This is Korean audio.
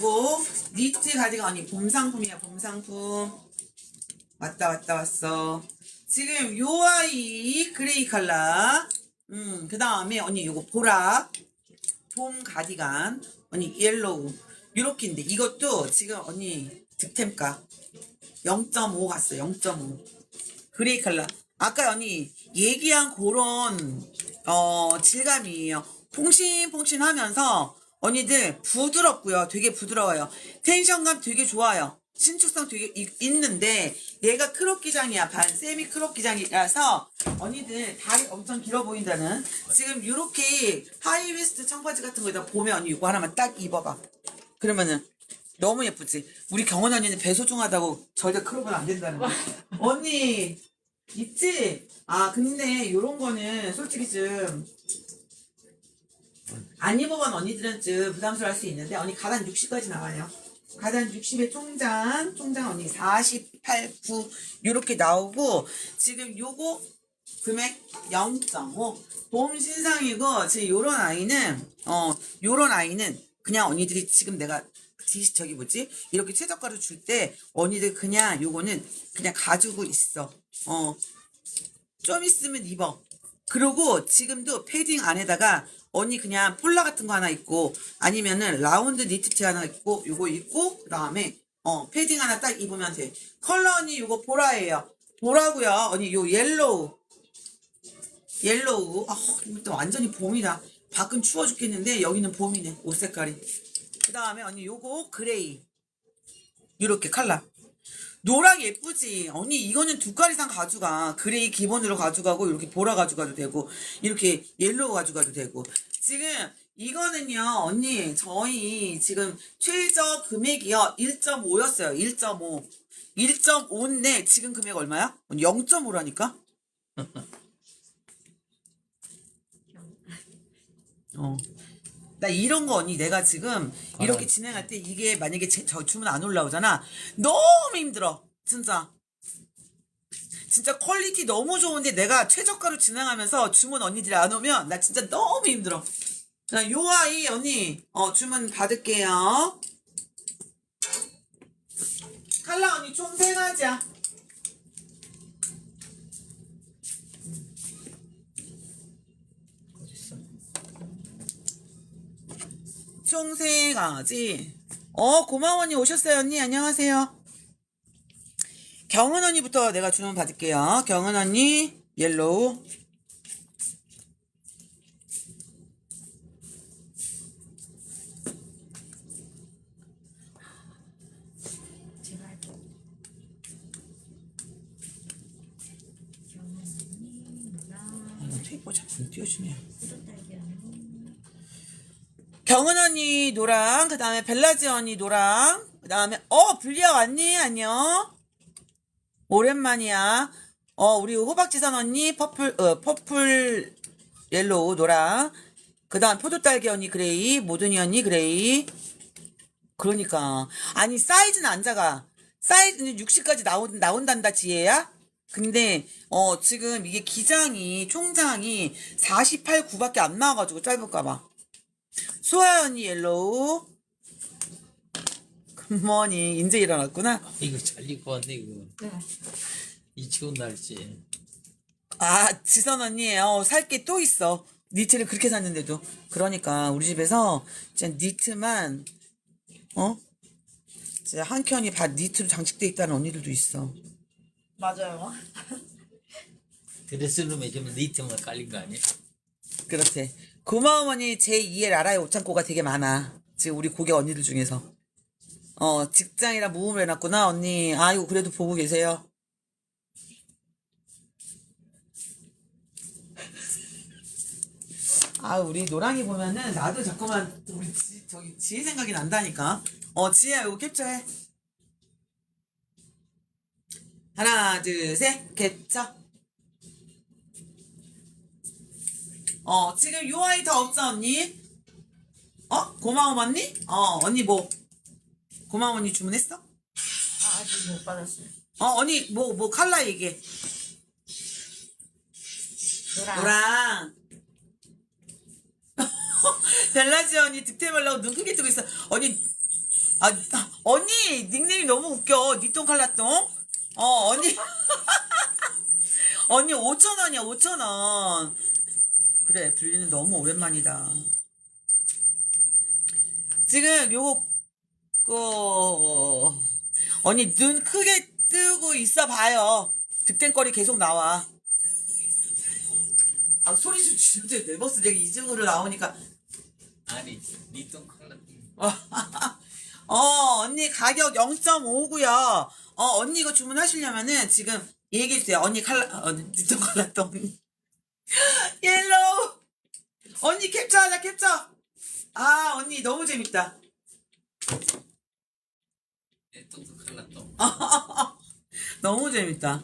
고 니트 가디건 아니 봄 상품이야 봄 상품. 왔다 왔다 왔어. 지금 요 아이 그레이 컬러. 음그 다음에 언니 요거 보라 봄 가디건. 언니 옐로우. 요렇게인데 이것도 지금 언니 득템가. 0.5 갔어 0.5 그레이 컬러. 아까 언니 얘기한 그런 어 질감이에요. 퐁신퐁신하면서 언니들 부드럽고요. 되게 부드러워요. 텐션감 되게 좋아요. 신축성 되게 이- 있는데 얘가 크롭 기장이야. 반 세미 크롭 기장이라서 언니들 다리 엄청 길어 보인다는. 지금 이렇게 하이웨스트 청바지 같은 거에다 보면 언니 이거 하나만 딱 입어봐. 그러면은 너무 예쁘지? 우리 경원 언니는 배 소중하다고 절대 크롭은 안 된다는 거 언니 있지? 아 근데 요런 거는 솔직히 좀 안 입어본 언니들은 좀 부담스러울 수 있는데 언니 가단 60까지 나와요. 가단 60의 총장, 총장 언니 48, 9 요렇게 나오고 지금 요거 금액 0.5 봄 신상이고 지금 요런 아이는 어 요런 아이는 그냥 언니들이 지금 내가 디 저기 뭐지 이렇게 최저가로 줄 때 언니들 그냥 요거는 그냥 가지고 있어 어 좀 있으면 입어. 그리고 지금도 패딩 안에다가 언니 그냥 폴라 같은 거 하나 입고 아니면은 라운드 니트티 하나 입고 요거 입고 그다음에 어 패딩 하나 딱 입으면 돼. 컬러 언니 요거 보라예요. 보라고요. 언니 요 옐로우 옐로우 아 이것도 완전히 봄이다. 밖은 추워 죽겠는데 여기는 봄이네 옷 색깔이. 그다음에 언니 요거 그레이 요렇게 컬러. 노랑 예쁘지. 언니 이거는 두 깔 이상 가져가. 그레이 기본으로 가져가고 이렇게 보라 가져가도 되고 이렇게 옐로우 가져가도 되고. 지금 이거는요 언니 저희 지금 최저 금액이요 1.5였어요. 1.5. 1.5인데 지금 금액 얼마야? 0.5라니까? 어. 나 이런 거 언니 내가 지금 이렇게 진행할 때 이게 만약에 제, 저 주문 안 올라오잖아. 너무 힘들어. 진짜. 진짜 퀄리티 너무 좋은데 내가 최저가로 진행하면서 주문 언니들이 안 오면 나 진짜 너무 힘들어. 자, 요 아이 언니 어 주문 받을게요. 칼라 언니 총 세 가지야 총세 가지. 어, 고마워 언니 오셨어요, 언니. 안녕하세요. 경은 언니부터 내가 주문 받을게요. 경은 언니, 옐로우. 아, 이거 테이프 자꾸 띄워주네. 언니 노랑, 그 다음에 벨라지 언니 노랑, 그 다음에, 어, 불리아 왔니? 안녕. 오랜만이야. 어, 우리 호박지선 언니, 퍼플, 어, 퍼플, 옐로우, 노랑. 그 다음 포도딸기 언니 그레이, 모든이 언니 그레이. 그러니까. 아니, 사이즈는 안 작아. 사이즈는 60까지 나온, 나온단다, 지혜야? 근데, 어, 지금 이게 기장이, 총장이 48, 9밖에 안 나와가지고 짧을까봐. 소아 언니 옐로우. 굿모닝. 인제 일어났구나. 이거 잘 입고 왔네 이거 이 추운 날씨 아, 지선 언니, 어, 살 게 또 있어. 니트를 그렇게 샀는데도. 그러니까, 우리 집에서, 진짜 니트만, 어? 진짜 한 켠이 다 니트로 장식돼 있다는 언니들도 있어. 맞아요. 드레스룸에 좀 니트만 깔린 거 아니야? 그렇대. 고마워, 언니. 제2의 라라의 옷장고가 되게 많아. 지금 우리 고객 언니들 중에서. 어, 직장이라 모음을 해놨구나, 언니. 아이고, 그래도 보고 계세요. 아, 우리 노랑이 보면은 나도 자꾸만 우리 지, 저기 지혜 생각이 난다니까. 어, 지혜야, 이거 캡처해. 하나, 둘, 셋, 캡처. 어, 지금 요 아이 더 없어, 언니? 어? 고마워, 언니? 어, 언니 뭐? 고마워, 언니 주문했어? 아, 아직 못 받았어요. 어, 언니, 뭐, 뭐, 칼라 얘기해. 노랑. 노랑. 벨라지 언니 득템하려고 눈 크게 뜨고 있어. 언니, 아, 언니, 닉네임이 너무 웃겨. 니똥 칼라똥? 어, 언니. 언니, 5천원이야, 5천원. 그래, 불리는 너무 오랜만이다. 지금 요거, 그, 언니, 눈 크게 뜨고 있어 봐요. 득템거리 계속 나와. 아, 소리 좀 줄여줘. 네버스 내가 이중으로 나오니까. 아니 니똥 컬러 어, 언니 가격 0.5고요. 어, 언니 이거 주문하시려면은 지금 얘기해 주세요. 언니 칼라 어, 니똥 칼라 똥. 언니 캡처하자 캡처. 아, 언니 너무 재밌다. 똥 너무 재밌다.